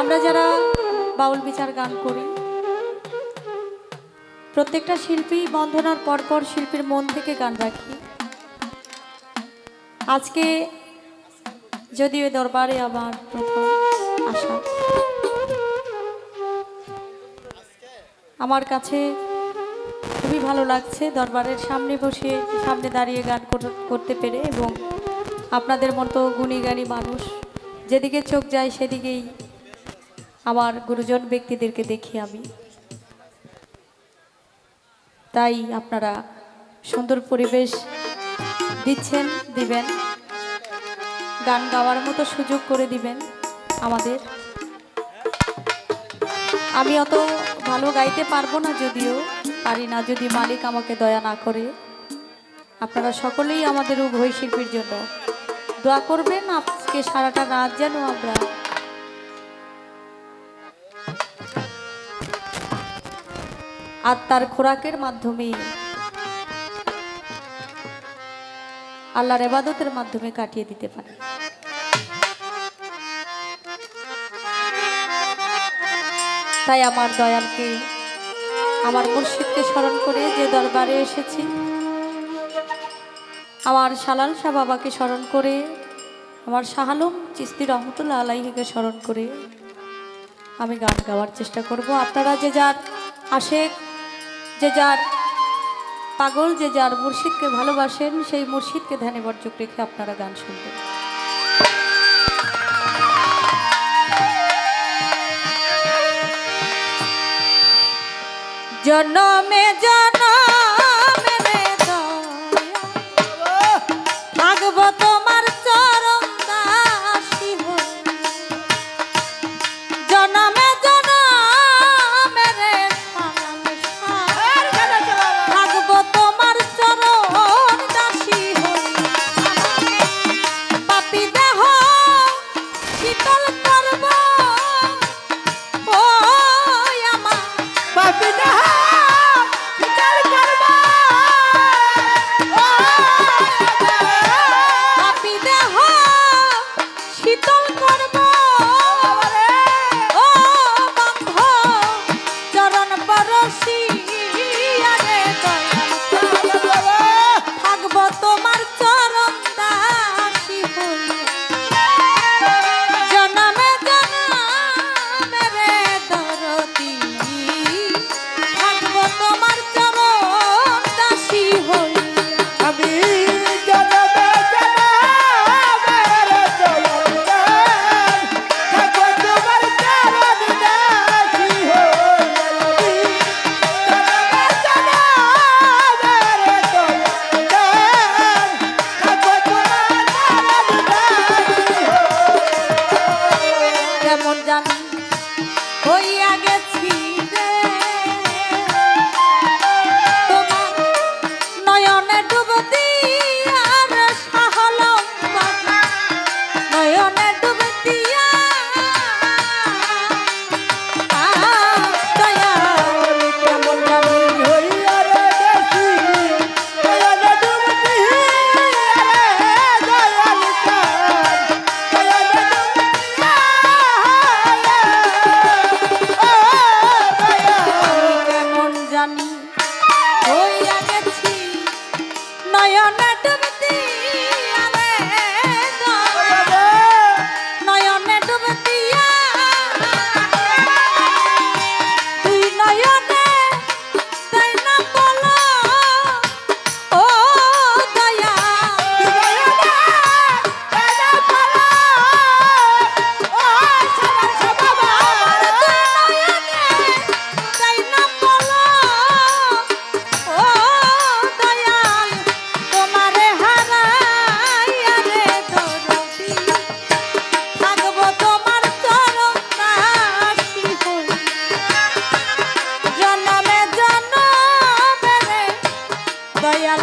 আমরা যারা বাউল বিচার গান করি, প্রত্যেকটা শিল্পী বন্ধনার পরপর শিল্পীর মন থেকে গান রাখি। আজকে যদিও দরবারে আমার প্রথম আসা আমার কাছে খুবই ভালো লাগছে দরবারের সামনে বসে, সামনে দাঁড়িয়ে গান করতে পেরে এবং আপনাদের মতো গুণী জ্ঞানী মানুষ, যেদিকে চোখ যায় সেদিকেই আমার গুরুজন ব্যক্তিদেরকে দেখি আমি। তাই আপনারা সুন্দর পরিবেশ দিচ্ছেন, দিবেন। গান গাওয়ার মতো সুযোগ করে দিবেন আমাদের। আমি অত ভালো গাইতে পারব না যদিও, পারি না যদি মালিক আমাকে দয়া না করে। আপনারা সকলেই আমাদের উভয় শিল্পীর জন্য দোয়া করবেন। আজকে সারাটা রাত যেন আমরা আত্মার খোরাকের মাধ্যমে। আল্লাহর এবাদতের মাধ্যমে কাটিয়ে দিতে পারে। তাই আমার দয়ালকে, আমার মুর্শিদকে স্মরণ করে যে দরবারে এসেছি, আমার সালাল শাহ বাবাকে স্মরণ করে, আমার শাহালম চিস্তি রহমতুল্লাহ আলাইহিকে স্মরণ করে, আমি গান গাওয়ার চেষ্টা করব। আপনারা যে যার আশেক যে যার পাগল, যে যার মুর্শিদকে ভালোবাসেন, সেই মুর্শিদকে ধ্যানে বর্জক রেখে আপনারা গান শুনবেন। জন্মে জনমে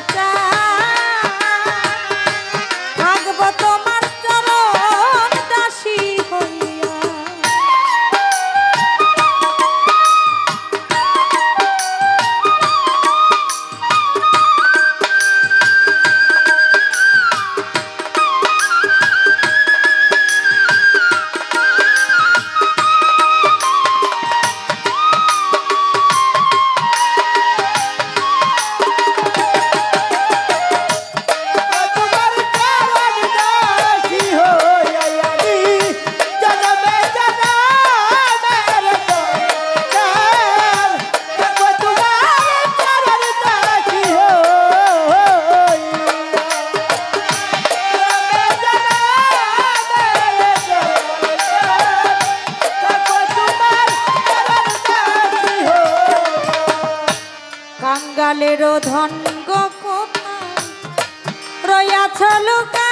Bata কালের ধন গোপন। রয়াছ লোকা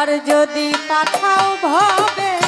আর যদি পাঠাও ভাবে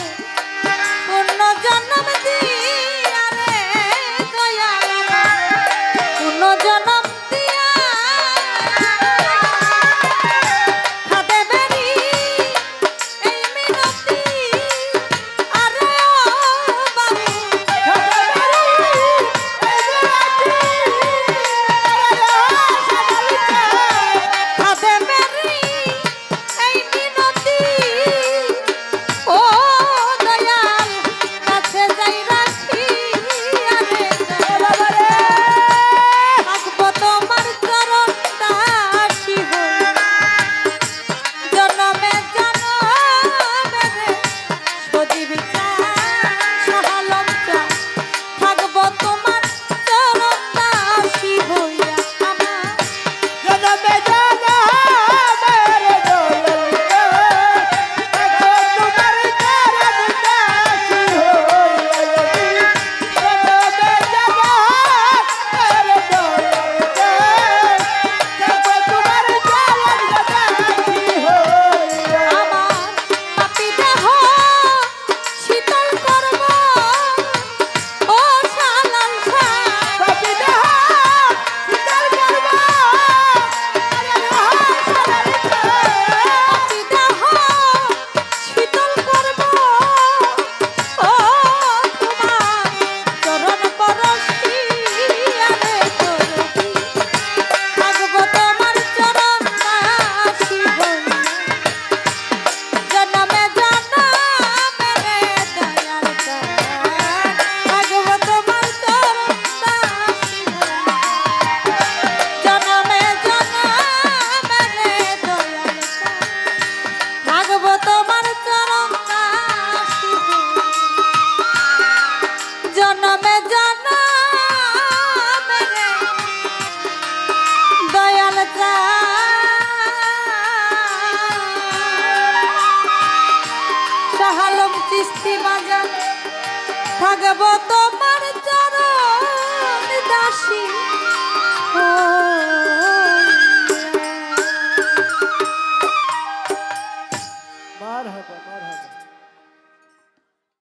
ভাগবত